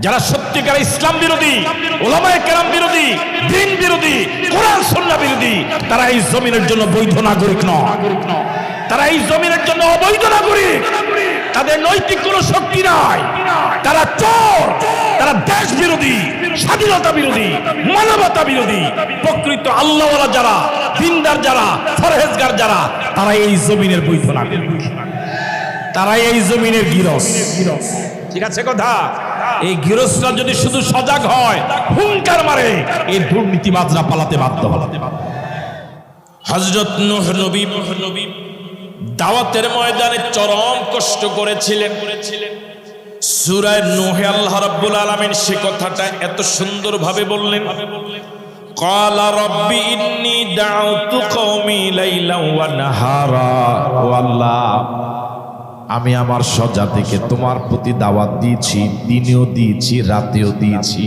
যারা সত্যিকার ইসলাম বিরোধী, ওলামায় কেরাম বিরোধী, দিন বিরোধী, কোরআন সন্না বিরোধী, তারা এই জমিনের জন্য বৈধ নাগরিক নয়। তারা এই জমিনের জন্য অবৈধ নাগরিক। তাদের নৈতিক কোনো শক্তি নাই। তারা চোর। তারা দেশ বিরোধী, স্বাধীনতা বিরোধী, মানবতা বিরোধী, প্রকৃত আল্লাহওয়ালা যারা, দিনদার যারা ফরহেজগার যারা, তারা এই জমিনের বৈধ নাগরিক। তারা এই জমিনের গিরস। ঠিক আছে কথা এই গৃহস্থরা যদি শুধু সজাগ হয় হুঙ্কার মারে এই দুর্নীতিবাদরা পালাতে বাধ্য পালাতে হজরত নূহ নবী নবী দাওয়াতের ময়দানে চরম কষ্ট করেছিলেন সূরায় নূহে আল্লাহ রাব্বুল আলামিন সে কথাটা এত সুন্দরভাবে বললেন قال رب إني دعوت قومي ليلا ونهارا ও আল্লাহ আমি আমার স্বজাতিকে তোমার প্রতি দাওয়াত দিয়েছি, দিনেও দিয়েছি, রাতেও দিয়েছি।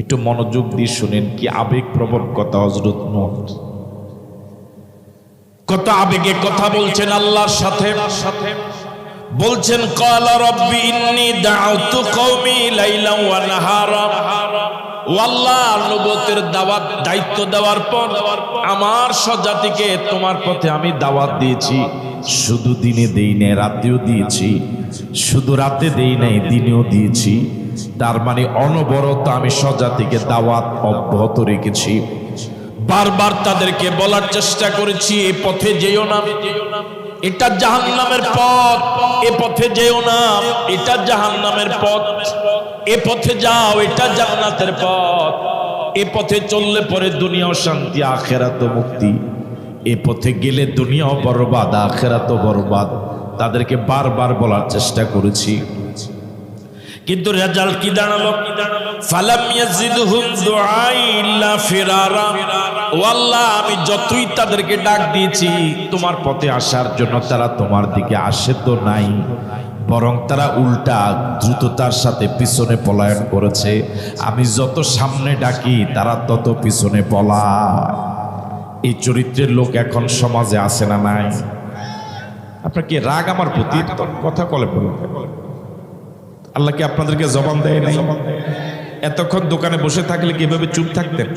একটু মনোযোগ দিয়ে শুনেন কি আবেগ প্রবণ কথা হজরত নূহ কত আবেগে কথা বলছেন আল্লাহর সাথে। সাথে বলছেন, কালা রব্বি ইন্নি দাউতু কওমি লাইলা ওয়া নাহারা। ও আল্লাহ দাওয়াত, দায়িত্ব দেওয়ার আমার স্বজাতিকে তোমার পথে আমি দাওয়াত দিয়েছি। শুধু দিনে নাই, রাতেও দিয়েছি। শুধু রাতে নাই, দিনেও দিয়েছি। তার মানে অনবরত আমি স্বজাতিকে দাওয়াত অব্যাহত রেখেছি। বারবার তাদেরকে বলার চেষ্টা করেছি এই পথে যেও না। এটা জাহান্নামের পথ, এ পথে যেও না। এটা জাহান্নামের পথ। এ পথে যাও, এটা জান্নাতের পথ। এ পথে চললে পরে দুনিয়াও শান্তি আখেরাত মুক্তি। এ পথে গেলে দুনিয়াও বরবাদ আখেরাত বরবাদ। তাদেরকে বারবার বলার চেষ্টা করেছি। কিন্তু রেজাল্ট কি দাঁড়াল? ফালাম ইয়াজিদহুম দুআই ইল্লা ফিরারা। ও আল্লাহ আমি যতই তাদেরকে ডাক দিয়েছি, তোমার পথে আসার জন্য তারা তোমার দিকে আসে তো নাই। বরং তারা উল্টা দ্রুততার সাথে পিছনে পলায়ন করেছে। আমি যত সামনে ডাকি তারা তত পিছনে পলায়। এই চরিত্রের লোক এখন সমাজে আসে না নাই? আপনার কি রাগ আমার প্রতি? কথা কলে বলে আল্লাহ কি আপনাদেরকে জবান দেয় নাই? এতক্ষণ দোকানে বসে থাকলে কি এভাবে চুপ থাকতেন?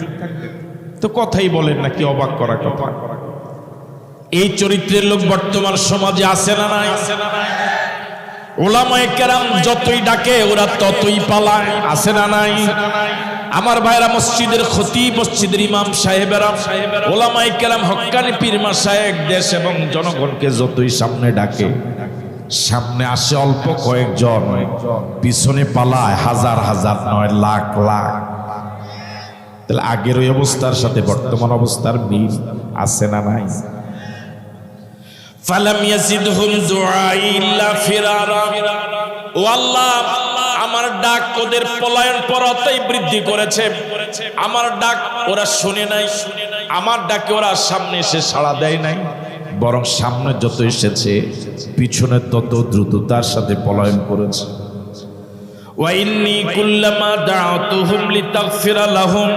তো কথাই বলেন না কি অবাক করা কথা। এই চরিত্রের লোক বর্তমান সমাজে আসে না নাই। ওলামায়ে কেরাম যতই ডাকে, ওরা ততই পালায়। আছে না নাই? আমার ভাইরা মসজিদের ক্ষতি মসজিদের ইমাম সাহেবেরা ওলামায়ে কেরাম হক্কানি পীরমা সাহেব দেশ এবং জনগণকে যতই সামনে ডাকে, সামনে আসে অল্প কয়েকজন, পিছনে পালায় হাজার হাজার, নয় লাখ লাখ। তাহলে আগের ওই অবস্থার সাথে বর্তমান অবস্থার মিল আছে না নাই? ফালাম ইয়াজিদহুম দুআই ইল্লা ফিরারা ও আল্লাহ আমার ডাক ওদের পলায়ন পরতাই বৃদ্ধি করেছে আমার ডাক ওরা শুনে নাই আমার ডাকে ওরা সামনে এসে সাড়া দেয় নাই বরং সামনে যত এসেছে পিছনে তত দ্রুততার সাথে পলায়ন করেছে وإني كلما دعوتهم لتغفر لهم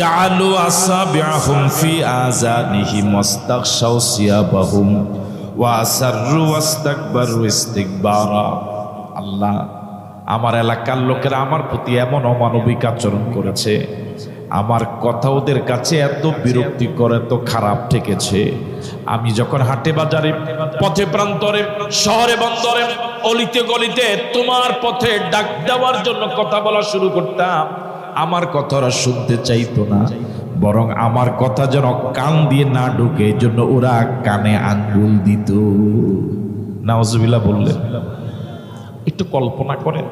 জালু আসাবিআহুম ফি আযানিহিম ওয়াস্তাগশাউ সিয়াবাহুম ওয়া আসাররু ওয়াস্তাকবারু ইস্তিকবারা আল্লাহ, আমার এলাকার লোকেরা আমার প্রতি এমন অমানবিক আচরণ করেছে। আমার কথা ওদের কাছে এত বিরক্তি করে তো খারাপ ঠেকেছে। আমি যখন হাটে বাজারে, পথে প্রান্তরে, শহরে বন্দরে, অলিতে গলিতে তোমার পথে ডাক দেওয়ার জন্য কথা বলা শুরু করতাম আমার কথা ওরা শুনতে চাইতো না, বরং আমার কথা যেন কান দিয়ে না ঢুকে জন্য ওরা কানে আঙ্গুল দিত। নাওজবিল্লা বললেন, একটু কল্পনা করেন।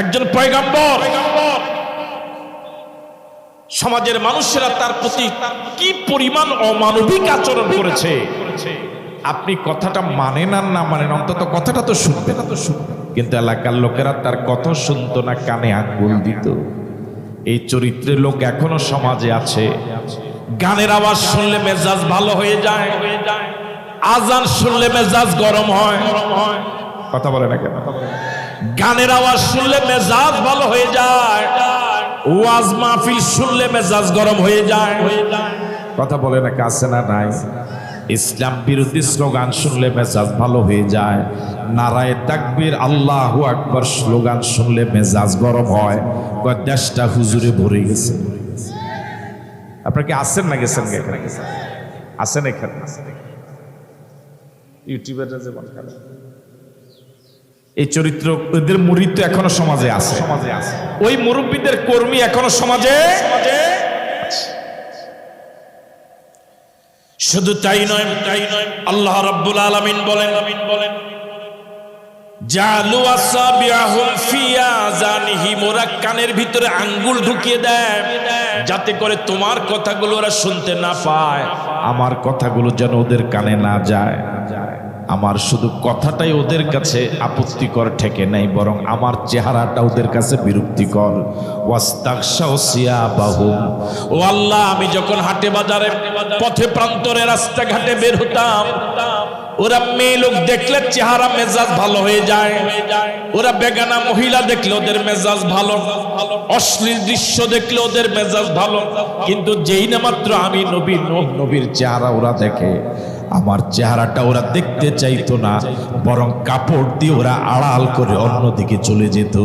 একজন পয়গাম্বর, সমাজের মানুষেরা তার প্রতি কি পরিমাণ অমানবিক আচরণ করেছে? আপনি কথাটা মানেন আর না মানেন, অন্তত কথাটা তো শুনবে না তো শুনবে কিন্তু এলাকার লোকেরা তার কথা শুনতো না, কানে আঙ্গুল দিত। এই চরিত্রের লোক এখনও সমাজে আছে। গানের আওয়াজ শুনলে মেজাজ ভালো হয়ে যায়। আজান শুনলে মেজাজ গরম হয়। কথা বলে না কেন? গানের আওয়াজ শুনলে মেজাজ ভালো হয়ে যায়। ওয়াজ মাহফিল শুনলে মেজাজ গরম হয়ে যায়। কথা বলে না, কাছে না, নাই। ইসলাম বিরোধী স্লোগান শুনলে মেজাজ ভালো হয়ে যায়। নারায় তাকবীর, আল্লাহু আকবার স্লোগান শুনলে মেজাজ গরম হয়। দেশটা হুজুরে ভরে গেছে। আপনার কি আসেন না গেছেন আসেন এখানে? এই চরিত্র, ওদের মুরিদ তো এখনও সমাজে আছে। সমাজে আছে ওই মুরব্বীদের কর্মী এখনও সমাজে সমাজে? শুধু তাই নয় তাই নয় আল্লাহ রাব্বুল আলামিন বলেন আমিন বলেন কানের ভিতরে আঙ্গুল ঢুকিয়ে দেয়, যাতে করে তোমার কথাগুলো ওরা শুনতে না পায়, আমার কথাগুলো যেন ওদের কানে না যায়। আমার শুধু কথাটাই ওদের কাছে আপত্তিকর ঠেকে নাই, বরং আমার চেহারাটা ওদের কাছে বিরক্তিকর। ও আল্লাহ, আমি যখন হাটে বাজারে পথে প্রান্তরে রাস্তাঘাটে বের হতাম, ওরা মেয়ে লোক দেখলে চেহারা মেজাজ ভালো হয়ে যায়। ওরা বেগানা মহিলা দেখলে ওদের মেজাজ ভালো। অশ্লীল দৃশ্য দেখলে ওদের মেজাজ ভালো। কিন্তু যেই না মাত্র আমি নবী নবীর চেহারা ওরা দেখে। আমার চেহারাটা ওরা দেখতে চাইতো না বরং কাপড় দিয়ে ওরা আড়াল করে অন্যদিকে চলে যেত।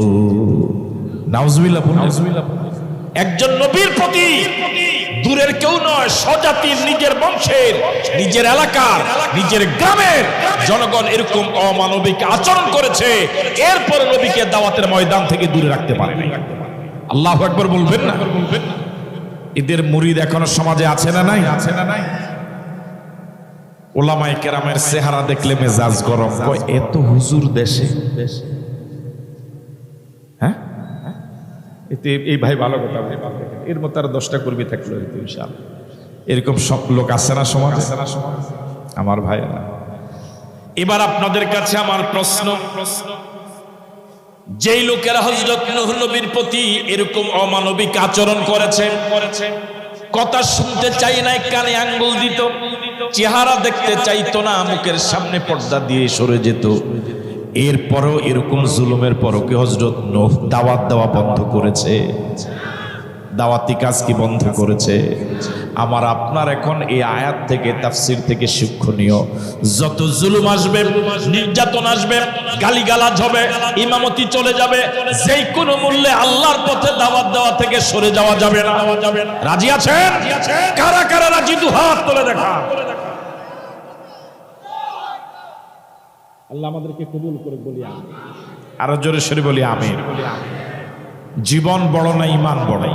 একজন নবীর প্রতি দূরের কেউ নয় স্বজাতির নিজের বংশের নিজের এলাকার নিজের গ্রামের জনগণ এরকম অমানবিক আচরণ করেছে এরপর নবীকে দাওয়াতের ময়দান থেকে দূরে রাখতে পারে আল্লাহ একবার বলবেন না? এদের মুরিদ এখনও সমাজে আছে না নাই? আছে না নাই? ওলামাই কেরামের চেহারা দেখলে মেজাজ গরম। এত হুজুর দেশে। হ্যাঁ? এতে এই ভাই ভালো কথা ভাই ভালো। এর মতো আর দশটা কর্মী থাকল হয়তো ইনশাল এরকম সব লোক আছে না সমাজ? আছে না সমাজ? আমার ভাই এবার আপনাদের কাছে আমার প্রশ্ন। প্রশ্ন যেই লোকেরা হজরত নবীর প্রতি এরকম অমানবিক আচরণ করেছেন করেছেন কথা শুনতে চাই নাই কানে আঙ্গুল দিত। চেহারা দেখতে চাইতো না, মুখের সামনে পর্দা দিয়ে সরে যেত। এরপরও এরকম জুলুমের পরও কি হজরত নোহ দাওয়াত দেওয়া বন্ধ করেছে। দাওয়াতি কাজ কি বন্ধ করেছে? আমার আপনার এখন এই আয়াত থেকে, তাফসির থেকে শিক্ষণীয়। যত জুলুম আসবে, নির্যাতন আসবে, গালিগালাজ হবে, ইমামতি চলে যাবে যেই কোনো মূল্যে আল্লাহর পথে দাওয়াত দেওয়া থেকে সরে যাওয়া যাবে না। রাজি আছেন? কারা কারা রাজি? দু হাত তুলে দেখা। আল্লাহ আমাদেরকে কবুল করে বলি আরও জোরে সরে বলি আমি জীবন বড় না ইমান বড়?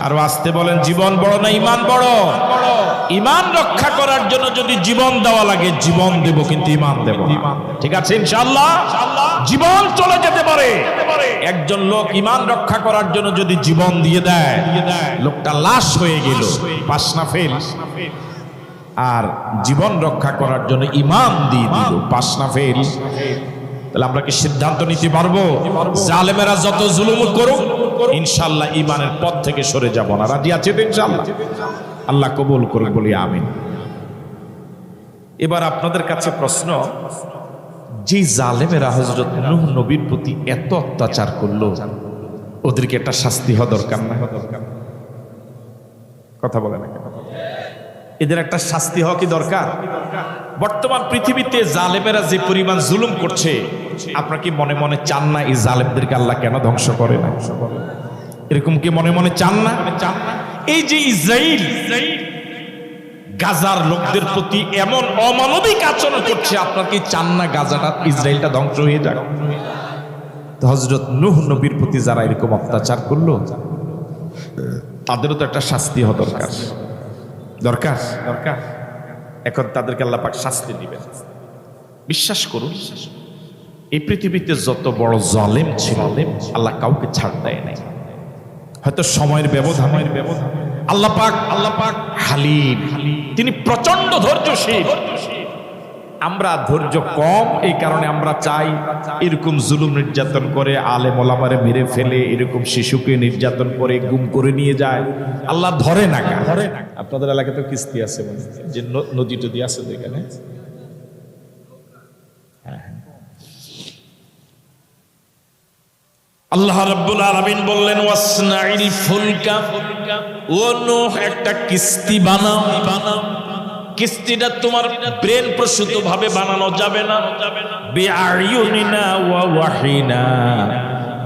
আরও আসতে বলেন, জীবন বড় না ইমান বড়? ইমান রক্ষা করার জন্য যদি জীবন দেওয়া লাগে, জীবন দেব, কিন্তু ইমান দেব। ঠিক আছে, ইনশাআল্লাহ? জীবন চলে যেতে পারে। একজন লোক ইমান রক্ষা করার জন্য যদি জীবন দিয়ে দেয়, লোকটা লাশ হয়ে গেল পাস না ফেল। আর জীবন রক্ষা করার জন্য ইমান দিয়ে দিল পাস না ফেল। তাহলে আমরা কি সিদ্ধান্ত নিতে পারব? জালেমেরা যত জুলুম করুক ইনশাল্লাহ ইমানের পথ থেকে সরে যাব না। রাজি আছে তো ইনশাল্লাহ আল্লাহ কবুল করুক, বলি আমিন। এবার আপনাদের কাছে প্রশ্ন, যে জালেমেরা হজরত নূহ নবীর প্রতি এত অত্যাচার করল, ওদেরকে একটা শাস্তি হওয়া দরকার না? কথা বলে না এদের একটা শাস্তি হওয়া কি দরকার? বর্তমান পৃথিবীতে জালেমেরা যে পরিমাণ জুলুম করছে, আপনার কি মনে মনে চান না এই জালেমদেরকে আল্লাহ কেন ধ্বংস করে না? এরকম কি মনে মনে চান না? চান না এই যে ইসরাইল, গাজার লোকদের প্রতি এমন অমানবিক আচরণ করছে, আপনার কি চান না গাজাটা ইসরায়েলটা ধ্বংস হয়ে যাক? হজরত নূহ নবীর প্রতি যারা এরকম অত্যাচার করল, তাদেরও তো একটা শাস্তি হওয়া দরকার দরকার। দরকার? এখন তাদেরকে আল্লাহ পাক শাস্তি দিবেন। বিশ্বাস করুন, এই পৃথিবীতে যত বড় জলেম ছিল, আল্লাহ কাউকে ছাড় দেয় নাই। হয়তো সময়ের ব্যবধানের ব্যবধান, আল্লাহ পাক আল্লাহ পাক হালিম, তিনি প্রচণ্ড ধৈর্যশীল। আমরা ধৈর্য কম, এই কারণে আমরা চাই এরকম জুলুম নির্যাতন করে আলে মোলামারে মেরে ফেলে, এরকম শিশুকে নির্যাতন করে গুম করে নিয়ে যায়। আল্লাহ ধরে না গা। আপনাদের এলাকায় তো কিস্তি আছে যে নদী টদী আছে এখানে? হ্যাঁ। আল্লাহ রাব্বুল আলামিন বললেন ওয়াসনাইল ফুলকা, ও নূহ, একটা কিস্তি বানাও বানাও। কিস্তিটা তোমার ব্রেন প্রসূত ভাবে বানানো যাবে না।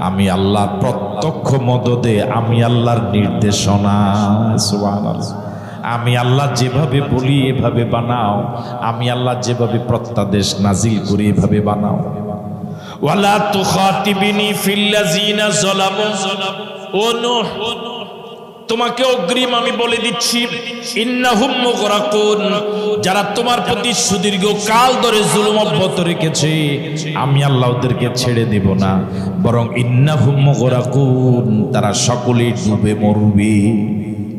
আমি আল্লাহ প্রত্যক্ষ মদদে আমি আল্লাহর নির্দেশনা আমি আল্লাহ যেভাবে বলি এভাবে বানাও। আমি আল্লাহ যেভাবে প্রত্যাদেশ নাজিল করি এভাবে বানাও। ওয়ালা তুখাতিবিনি ফিল্লাযিনা যালামু। ও নূহ তোমাকে অগ্রিম আমি বলে দিচ্ছি যারা তোমার প্রতি সুদীর্ঘ কাল ধরে জুলুম অব্যাহত রেখেছে, আমি আল্লাহ ওদেরকে ছেড়ে দেব না। বরং ইন্না ইন্নাহুম মুগরাকুন, তারা সকলেই ডুবে মরবে।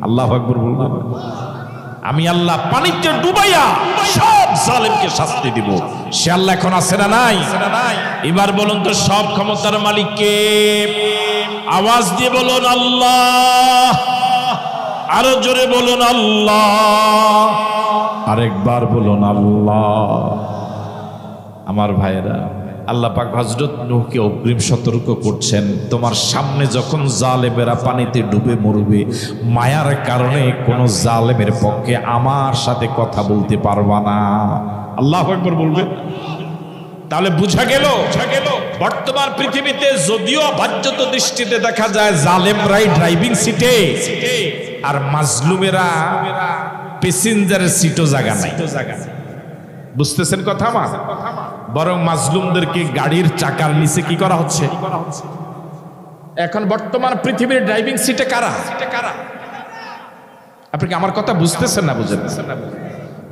আল্লাহ আকবার বলবেন আমি আল্লাহ পানিতে ডুবাইয়া সব জালেমকে শাস্তি দিব। সে আল্লাহ এখন আছে না নাই? এবার বলুন তো সব ক্ষমতার মালিককে আওয়াজ দিয়ে বলুন আল্লাহ। আরও জোরে বলুন আল্লাহ। আরেকবার বলুন আল্লাহ। আমার ভাইয়েরা, আল্লাহ পাক হজরত নূহকে অগ্রিম সতর্ক করছেন। তোমার সামনে যখন জালেমেরা পানিতে ডুবে মরবে, মায়ার কারণে কোনো জালেমের পক্ষে আমার সাথে কথা বলতে পারবা না। আল্লাহ একবার বলবে। তাহলে বুঝা গেল বর্তমান পৃথিবীতে যদিও বাহ্যত দৃষ্টিতে দেখা যায় জালেমরাই ড্রাইভিং সিটে আর মাজলুমেরা প্যাসেঞ্জারের সিটও জায়গা নাই। বুঝতেছেন কথা আমার? বরং মাজলুমদেরকে গাড়ির চাকার নিচে কি করা হচ্ছে? এখন বর্তমান পৃথিবীর ড্রাইভিং সিটে কারা? আপনি কি আমার কথা বুঝতেছেন না বুঝেন?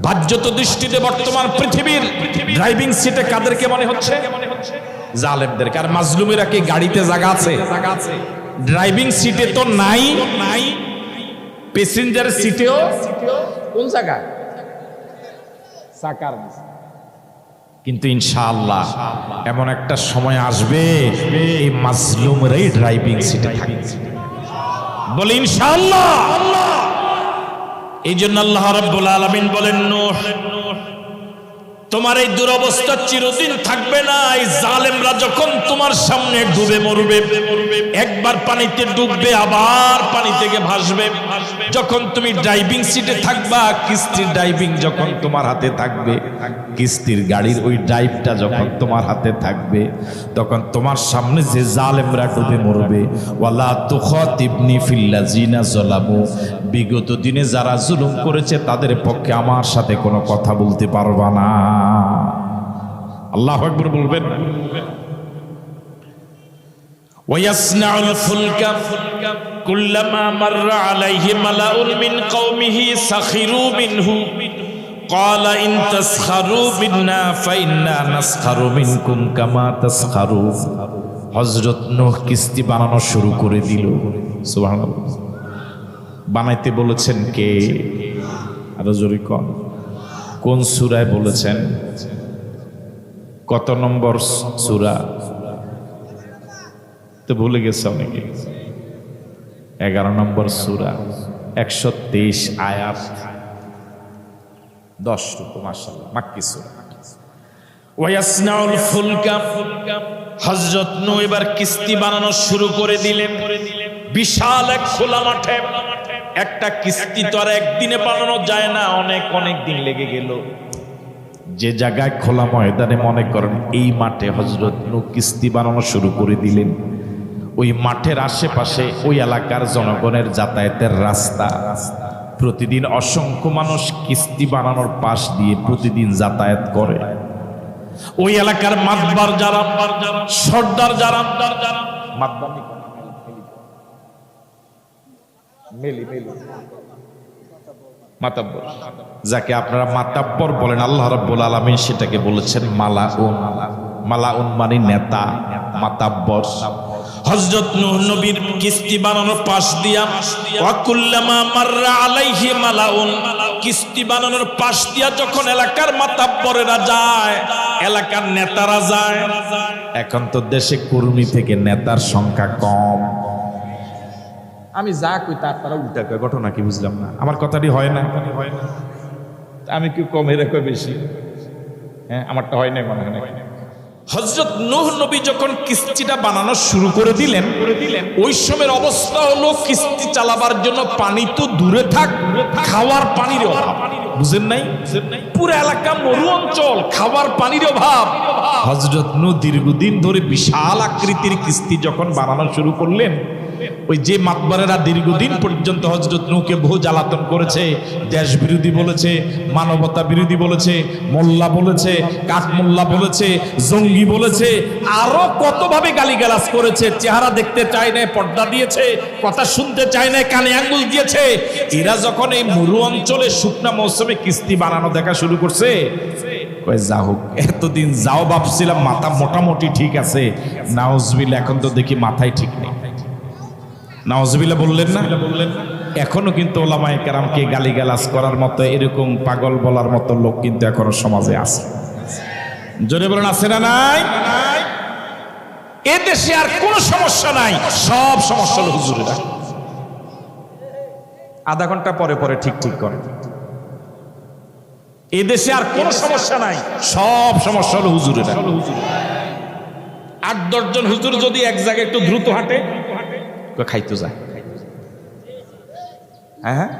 বাহ্যত দৃষ্টিতে বর্তমান পৃথিবীর ড্রাইভিং সিটে কাদেরকে মনে হচ্ছে? জালেমদেরকে। আর মাজলুমেরা কি গাড়িতে জায়গা আছে? ড্রাইভিং সিটে তো নাই। নাই প্যাসেঞ্জার সিটেও কোন জায়গায়? কিন্তু ইনশাআল্লাহ এমন একটা সময় আসবে, এই মাজলুমরাই ড্রাইভিং সিটে থাকবে। বলে ইনশাআল্লাহ। এই জন্য আল্লাহ রব্বুল আলমিন বলেন নূহ। তোমার এই দুরবস্থা চিরদিন থাকবে না। এই জালেমরা যখন তোমার সামনে ডুবে মরবে, একবার পানিতে ডুববে, আবার পানি থেকে ভাসবে। যখন তুমি ড্রাইভিং সিটে থাকবা, কিস্তির ড্রাইভিং যখন তোমার হাতে থাকবে, কিস্তির গাড়ির ওই ড্রাইভটা যখন তোমার হাতে থাকবে, তখন তোমার সামনে যে জালেমরা ডুবে মরবে, ওয়ালা তুখাতিবনি ফিল্লাজিনা জলামু বিগত দিনে যারা জুলুম করেছে, তাদের পক্ষে আমার সাথে কোনো কথা বলতে পারবা না। আল্লাহ আকবর বলবেন না ويصنع الفلك كلما مر عليه ملأ من قومه سخروا منه قال إن تسخروا منا فإنا نسخر منكم كما تسخرون হজরত নোহ কিস্তি বানানো শুরু করে দিল সুবহানাল্লাহ বানাইতে বলেছেন কে আরো জোরে কন কোন সুরায় বলেছেন? কত নম্বর সুরা? তো ভুলে গেছে অনেকে। এগারো নম্বর সুরা, একশো তেইশ আয়াত। দশ রুকু মাক্কি সুরা। হযরত নূহ এবার কিস্তি বানানো শুরু করে দিলেন। বিশাল এক খোলা মাঠে। একটা কিস্তি তো আর একদিনে বানানো যায় না, অনেক অনেক দিন লেগে গেল। যে জায়গায় খোলা ময়দানে মনে করেন এই মাঠে হজরত নূহ কিস্তি বানানো শুরু করে দিলেন, ওই মাঠের আশেপাশে ওই এলাকার জনগণের যাতায়াতের রাস্তা। প্রতিদিন অসংখ্য মানুষ কিস্তি বানানোর পাশ দিয়ে প্রতিদিন যাতায়াত করে। ওই এলাকার মাতবার যারা, সর্দার যারা, মাতবার মেলি মেলি। মাতাব্বর। যাকে আপনারা মাতাব্বর বলেন, আল্লাহ রাব্বুল আলামিন সেটাকে বলেছেন মালাউন। মালাউন মানে নেতা, মাতাব্বর। হযরত নূহ নবীর কিস্তি বানানোর পাশ দিয়া, ওয়াকুল্লামা মাররা আলাইহি মালাউন। কিস্তি বানানোর পাশ দিয়া যখন এলাকার মাতাব্বরেরা যায়, এলাকার নেতারা যায়, এখন তো দেশে কর্মী থেকে নেতার সংখ্যা কম। আমি যা কই তার তারা উল্টা কয় ঘটনা কি বুঝলাম না। আমার কথাটি হয় না। হয় না আমি কি কম এরা কয় বেশি? হ্যাঁ আমারটা হয় না মনে হয় না হজরত নূহ নবী যখন কিস্তিটা বানানো শুরু করে দিলেন ওই সময়ের অবস্থা হলো কিস্তি চালাবার জন্য পানি তো দূরে থাক খাওয়ার পানির অভাব। বুঝেন নাই? পুরো এলাকা মরু অঞ্চল খাওয়ার পানির অভাব। হজরত নূ দীর্ঘদিন ধরে বিশাল আকৃতির কিস্তি যখন বানানো শুরু করলেন ওই যে মাতবারেরা দীর্ঘদিন পর্যন্ত হজরত নৌকে বহু জ্বালাতন করেছে দেশ বিরোধী বলেছে, মানবতা বিরোধী বলেছে, মোল্লা বলেছে, কাঠমোল্লা বলেছে, জঙ্গি বলেছে, আরও কতভাবে গালিগালাজ করেছে, চেহারা দেখতে চায় না পর্দা দিয়েছে, কথা শুনতে চায় না কানে আঙ্গুল দিয়েছে। এরা যখন এই মরু অঞ্চলে শুকনা মৌসুমে কিস্তি বানানো দেখা শুরু করছে যা হোক, এতদিন যাও ভাবছিলাম, মাথা মোটামুটি ঠিক আছে নাউজবিল এখন তো দেখি মাথায় ঠিক নেই। নাওজবিল্লা বললেন না? এখনও কিন্তু ওলামায়ে কেরামকে গালিগালাজ করার মতো এরকম পাগল বলার মতো লোক কিন্তু এখনও সমাজে আছে। জোরে বলেন আছে না নাই? এ দেশে আর কোনো সমস্যা নাই। সব সমস্যা হলো হুজুরেরা। আধা ঘণ্টা পরে পরে ঠিক ঠিক করে। এ দেশে আর কোনো সমস্যা নাই। সব সমস্যা হলো হুজুরেরা। আট দশজন হুজুর যদি এক জায়গায় একটু দ্রুত হাঁটে খাইতে যায়। হ্যাঁ হ্যাঁ।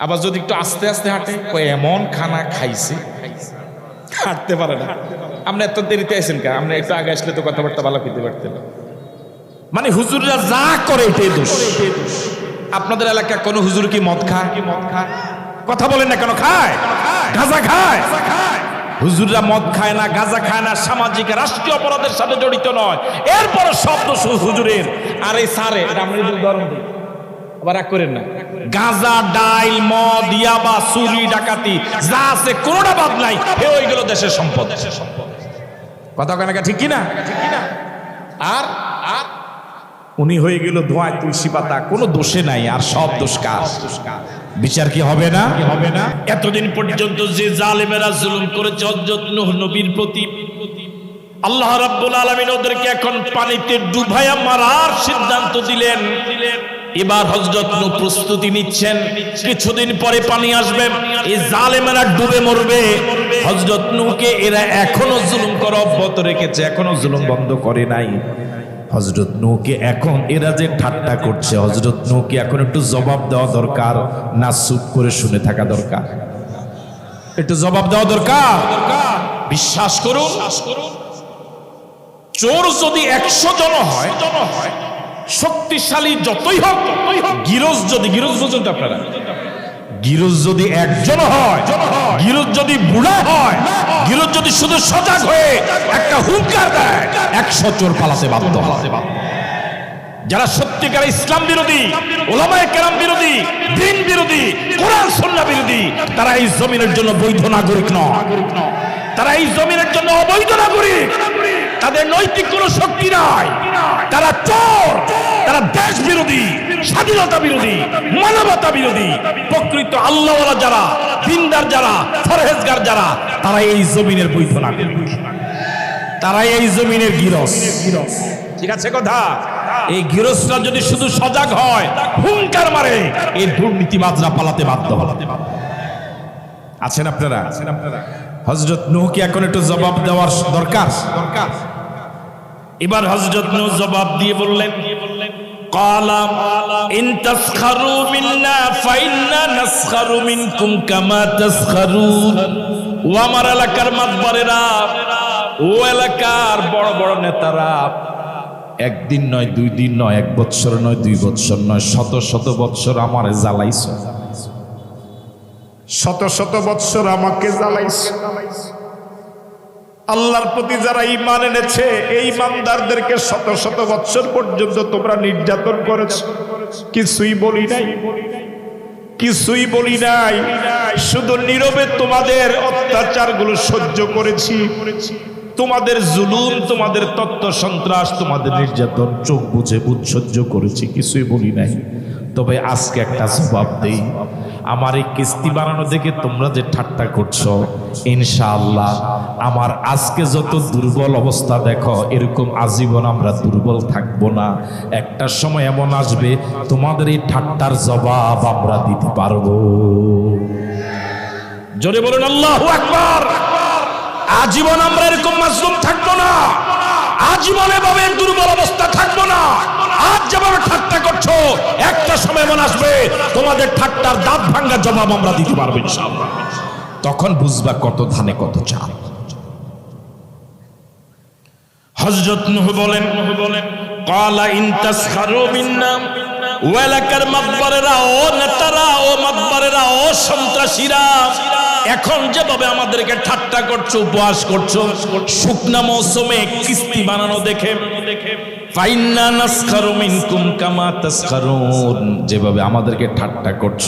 আবার যদি একটু আস্তে আস্তে হাঁটে এমন খানা খাইছে। হাঁটতে পারে না। আপনি এত দেরিতে আছেন কা আপনি একটু আগে আসলে তো কথাবার্তা ভালো খেতে পারতেন। মানে হুজুররা যা করে এটাই দোষ। আপনাদের এলাকায় কোনো হুজুর কি মদ খায় কি মদ খায়? কথা বলেন না কেন, খায়? গাঁজা খায়? হুজুররা মদ খায় না, গাঁজা খায় না, সামাজিক, রাষ্ট্রীয় অপরাধের সাথে জড়িত নয়। এরপর সব দোষ হুজুরের। আর এই সারে এটা না। গাঁজা, ডাইল ডাকাতি, যা আছে বাদ নাই হয়ে দেশের সম্পদ। দেশের সম্পদ কথা আর আর উনি হয়ে গেল ধোঁয়ায় তুলসী পাতা, কোনো দোষে নাই, আর সব দোষ কার? বিচার কি হবে না? হবে না? এতদিন পর্যন্ত যে জালেমেরা জুলুম করেছে হযরত নূহ নবীর প্রতি আল্লাহ রাব্বুল আলামিন ওদেরকে এখন পানিতে ডুবাইয়া মারার সিদ্ধান্ত দিলেন। এবার হযরত নূহ প্রস্তুতি নিচ্ছেন। কিছুদিন পরে পানি আসবে এই জালেমেরা ডুবে মরবে। হযরত নূহকে এরা এখনও জুলুম করা অব্যাহত রেখেছে এখনও জুলুম বন্ধ করে নাই। হজরত নৌকে এখন এরা যে ঠাট্টা করছে হজরত নৌকে এখন একটু জবাব দেওয়া দরকার, না চুপ করে শুনে থাকা দরকার। একটু জবাব দেওয়া দরকার। বিশ্বাস করুন, চোর যদি একশো জন হয়, শক্তিশালী যতই হোক, গিরজ যদি, গিরজ পর্যন্ত আপনারা? গিরজ যদি একজন হয়, গিরজ যদি বুড়া হয়, গিরজ যদি শুধু সজাগ হয়ে একটা হুঙ্কার দেয়, একশো চোর পালাতে বাধ্য যারা সত্যিকার ইসলাম বিরোধী, ওলামায় কেরাম বিরোধী, দিন বিরোধী, কোরআন সন্না বিরোধী, তারা এই জমিনের জন্য বৈধ নাগরিক নয়। তারা এই জমিনের জন্য অবৈধ নাগরিক। তাদের নৈতিক কোনো শক্তি নাই। তারা চোর। তারা দেশ বিরোধী। স্বাধীনতা বিরোধী, মানবতা বিরোধী, প্রকৃত আল্লাহওয়ালা যারা, দিনদার যারা ফরহেজগার যারা তারা এই জমিনের বৈধ নাগরিক। তারা এই জমিনের গিরস। ঠিক আছে কথা? এই গিরসরা যদি শুধু সজাগ হয়, হুঙ্কার মারে, এই দুর্নীতিবাজরা পালাতে বাধ্য পালাতে বাধ্য আছেন আপনারা? আছেন আপনারা হজরত নূহকে এখন একটু জবাব দেওয়ার দরকার? দরকার এবার হজরত নূহ জবাব দিয়ে বললেন দিয়ে বললেন قالم إن تسخروا منا فإنا نسخر منكم كما تسخرون ও আমার এলাকার মাতবারেরা ও এলাকার বড় বড় নেতারা একদিন নয় দুই দিন নয় এক বৎসর নয় দুই বৎসর নয় শত শত বৎসর আমারে জ্বালাইছ শত শত বৎসর আমাকে জ্বালাইছ আল্লাহর প্রতি যারা ইমান এনেছে, এই ইমানদারদেরকে শত শত বৎসর পর্যন্ত তোমরা নির্যাতন করেছ। কিছুই বলি নাই। কিছুই বলি নাই। শুধু নীরবে তোমাদের অত্যাচারগুলো সহ্য করেছি। তোমাদের জুলুম, তোমাদের তত্ত্ব সন্ত্রাস, তোমাদের নির্যাতন, চোখ বুঝে বুঝ সহ্য করেছি। কিছুই বলি নাই। তবে আজকে একটা জবাব দেই। আমার এই কিস্তি বানানো দেখে তোমরা যে ঠাট্টা করছ। ইনশাআল্লাহ, আমার আজকে যত দুর্বল অবস্থা দেখো, এরকম আজীবন আমরা দুর্বল থাকব না। একটা সময় এমন আসবে, তোমাদের এই ঠাট্টার জবাব আমরা দিতে পারব। জোরে বলুন, আল্লাহু আকবার! আজীবন আমরা এরকম মাসলুম থাকব না। আজীবন এভাবে দুর্বল অবস্থা থাকব না। আজ যেভাবে ঠাট্টা করছ, একটা সময় মনে আসবে, তোমাদের ঠাট্টার দাঁত ভাঙ্গা জবাব আমরা দিতে পারব তখন বুঝবা কত ধানে কত চাল। হজরত নুহ বলেন বলেন কালা ইনতাস মিন্নাম ও এলাকার মাতবারেরা ও নেতারা ও মাতবারেরা ও সন্ত্রাসীরা এখন যেভাবে আমাদেরকে ঠাট্টা করছ, উপহাস করছ, শুকনা মৌসুমে কিস্তি বানানো দেখে যেভাবে আমাদেরকে ঠাট্টা করছ,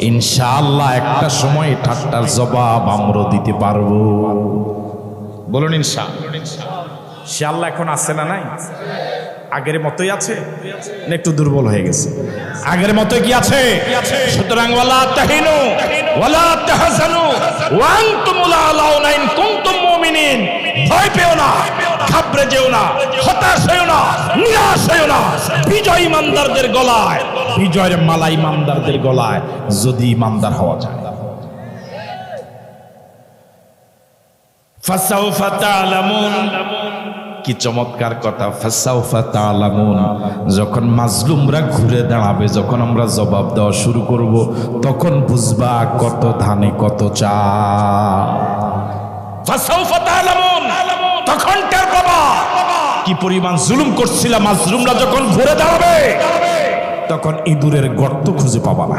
ইনশাআল্লাহ একটা সময় ঠাট্টার জবাব আমরা দিতে পারব। বলুন ইনশাআল্লাহ। সে আল্লাহ এখন আছে না নাই? আগের মতোই আছে? না একটু দুর্বল হয়ে গেছে? আগের মতো কি আছে? সুতরাং ওয়ালা তাহিনু, ওয়ালা তাহজানু, ওয়া আনতুমুল আলাউনা ইন কুনতুম মুমিনিন। ভয় পেও না, ঘাবড়ে যেও না, হতাশ হয়েও না, নিরাশ হয়েও না। বিজয় ইমানদারদের গলায়, বিজয়ের মালা ইমানদারদের গলায় যদি ইমানদার হওয়া যায়। ফাসাউফা তা'লামুন কি চমৎকার কথা? ফাসাউফা তা'লামুন যখন মাজলুমরা ঘুরে দাঁড়াবে, যখন আমরা জবাব দেওয়া শুরু করব, তখন বুঝবা কত ধানে, কত চা। ফাসাউফা তা'লামুন তখন টের পাবা। কি পরিমাণ জুলুম করছিলাম মাজলুমরা যখন ঘুরে দাঁড়াবে, তখন ইঁদুরের গর্ত খুঁজে পাবা না।